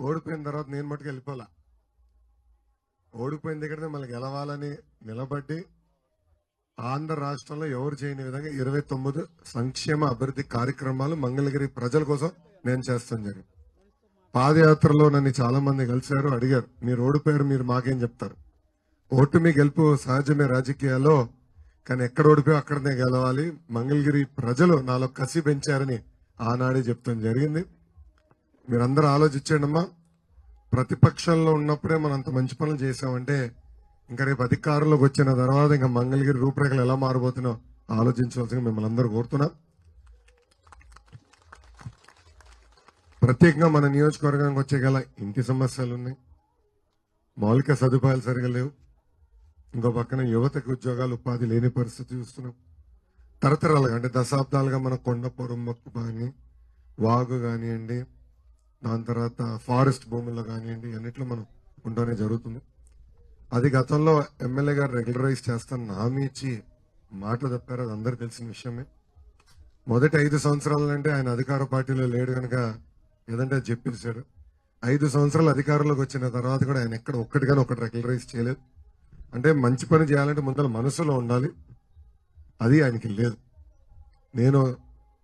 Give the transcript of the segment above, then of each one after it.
ఓడిపోయిన తర్వాత నేను మటుకు వెళ్ళిపోలా. ఓడిపోయిన దగ్గరనే మళ్ళీ గెలవాలని నిలబడి ఆంధ్ర రాష్ట్రంలో ఎవరు చేయని విధంగా ఇరవై తొమ్మిది సంక్షేమ అభివృద్ధి కార్యక్రమాలు మంగళగిరి ప్రజల కోసం నేను చేస్తాను జరిగింది పాదయాత్రలో నన్ను చాలా మంది కలిశారు అడిగారు మీరు ఓడిపోయారు మీరు మాకేం చెప్తారు? ఓటు మీ గెలుపు సహజమే రాజకీయాల్లో కానీ ఎక్కడ ఓడిపోయా అక్కడనే గెలవాలి. మంగళగిరి ప్రజలు నాలో కసి పెంచారని ఆనాడే చెప్తాం జరిగింది. మీరందరూ ఆలోచించండి అమ్మా. ప్రతిపక్షంలో ఉన్నప్పుడే మనం అంత మంచి పనులు చేసామంటే ఇంకా రేపు అధికారంలోకి వచ్చిన తర్వాత ఇంకా మంగళగిరి రూపురేఖలు ఎలా మారబోతున్నా ఆలోచించవలసింది మిమ్మల్ని అందరూ కోరుతున్నా. ప్రత్యేకంగా మన నియోజకవర్గానికి వచ్చే గల ఇంటి సమస్యలు ఉన్నాయి. మౌలిక సదుపాయాలు సరిగా లేవు. ఇంకో పక్కన యువతకు ఉద్యోగాలు ఉపాధి లేని పరిస్థితి చూస్తున్నాం. తరతరాలుగా అంటే దశాబ్దాలుగా మన కొండ మొక్కు కానీ వాగు కానివ్వండి దాని తర్వాత ఫారెస్ట్ భూముల్లో కానివ్వండి అన్నిట్లో మనం ఉండడం జరుగుతుంది. అది గతంలో ఎమ్మెల్యే గారు రెగ్యులరైజ్ చేస్తాను హామీ ఇచ్చి మాటలు తప్పారు అది అందరికి తెలిసిన విషయమే. మొదటి ఐదు సంవత్సరాలంటే ఆయన అధికార పార్టీలో లేడు కనుక ఏదంటే చెప్పేశాడు. ఐదు సంవత్సరాలు అధికారంలోకి వచ్చిన తర్వాత కూడా ఆయన ఎక్కడ ఒక్కటిగానే ఒకటి రెగ్యులరైజ్ చేయలేదు. అంటే మంచి పని చేయాలంటే ముందర మనసులో ఉండాలి. అది ఆయనకి లేదు. నేను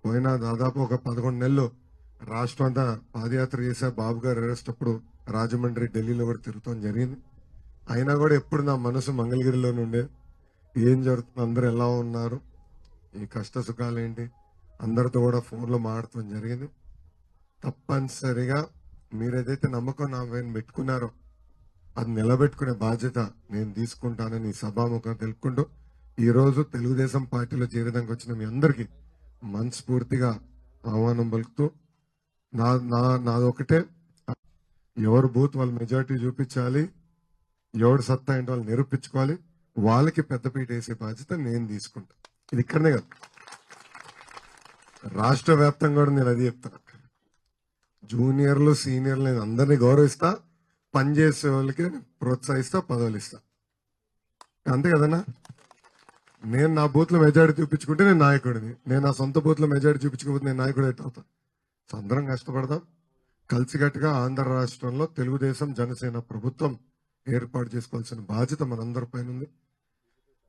పోయిన దాదాపు ఒక పదకొండు నెలలు రాష్ట్రం అంతా పాదయాత్ర చేశా బాబు గారు అరెస్ట్ అప్పుడు రాజమండ్రి ఢిల్లీలో కూడా తిరుగుతాం జరిగింది. అయినా కూడా ఎప్పుడు నా మనసు మంగళగిరిలో నుండే ఏం జరుగుతుంది? అందరు ఎలా ఉన్నారు? ఈ కష్ట సుఖాలు ఏంటి? అందరితో కూడా ఫోన్లో మాట్లాడటం జరిగింది. తప్పనిసరిగా మీరేదైతే నమ్మకం నా పైన పెట్టుకున్నారో అది నిలబెట్టుకునే బాధ్యత నేను తీసుకుంటానని సభాముఖం తెలుపుకుంటూ ఈరోజు తెలుగుదేశం పార్టీలో చేరడానికి వచ్చిన మీ అందరికీ మనస్ఫూర్తిగా ఆహ్వానం పలుకుతూ నా నా నాదొకటే ఎవరు బూత్ వాళ్ళు మెజారిటీ చూపించాలి ఎవడు సత్తా ఏంటో వాళ్ళు నిరూపించుకోవాలి వాళ్ళకి పెద్దపీట వేసే బాధ్యత నేను తీసుకుంటా. ఇది ఇక్కడనే కాదు. రాష్ట్ర వ్యాప్తంగా కూడా నేను అది చెప్తాను. జూనియర్లు సీనియర్లు నేను అందరినీ గౌరవిస్తా పనిచేసే వాళ్ళకి ప్రోత్సహిస్తా పదవులు ఇస్తా. అంతే కదన్నా? నేను నా బూత్లో మెజారిటీ చూపించుకుంటే నేను నాయకుడిని. నేను నా సొంత బూత్లో మెజారిటీ చూపించకపోతే నేను నాయకుడు అయితే అవుతాను అందరం కష్టపడదాం. కలిసికట్టుగా ఆంధ్ర రాష్ట్రంలో తెలుగుదేశం జనసేన ప్రభుత్వం ఏర్పాటు చేసుకోవాల్సిన బాధ్యత మనందరిపైన ఉంది.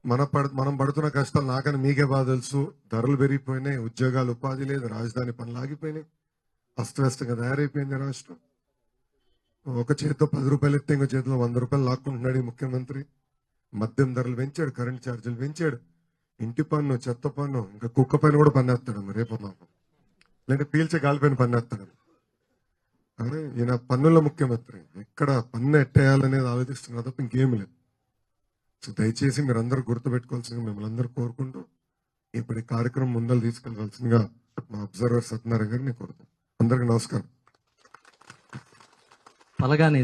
మన పడ మనం పడుతున్న కష్టాలు నాకని మీకే బాధ తెలుసు. ధరలు పెరిగిపోయినాయి ఉద్యోగాలు ఉపాధి లేదు రాజధాని పనులు ఆగిపోయినాయి. అస్తవ్యస్తంగా తయారైపోయింది రాష్ట్రం. ఒక చేతితో పది రూపాయలు ఎత్తే ఇంకో చేతిలో వంద రూపాయలు లాక్కుంటున్నాడు ఈ ముఖ్యమంత్రి. మద్యం ధరలు పెంచాడు కరెంట్ ఛార్జీలు పెంచాడు. ఇంటి పన్ను చెత్త పన్ను ఇంకా కుక్క పైన కూడా పన్నేస్తాడు రేపు మాకు లేదంటే పీల్చే గాలి పైన పన్నేస్తాడు. అరే ఈయన పన్నుల ముఖ్యమంత్రి. ఎక్కడ పన్ను ఎట్టేయాలనేది ఆలోచిస్తున్నారు తప్ప ఇంకేం లేదు. సో దయచేసి మీరు అందరూ గుర్తుపెట్టుకోవాల్సిందిగా మిమ్మల్ని అందరూ కోరుకుంటూ ఇప్పుడు ఈ కార్యక్రమం ముందలు తీసుకెళ్ళవలసిందిగా మా అబ్జర్వర్ సత్యనారాయణ గారిని కోరుతాను అందరికీ నమస్కారం. అలాగానే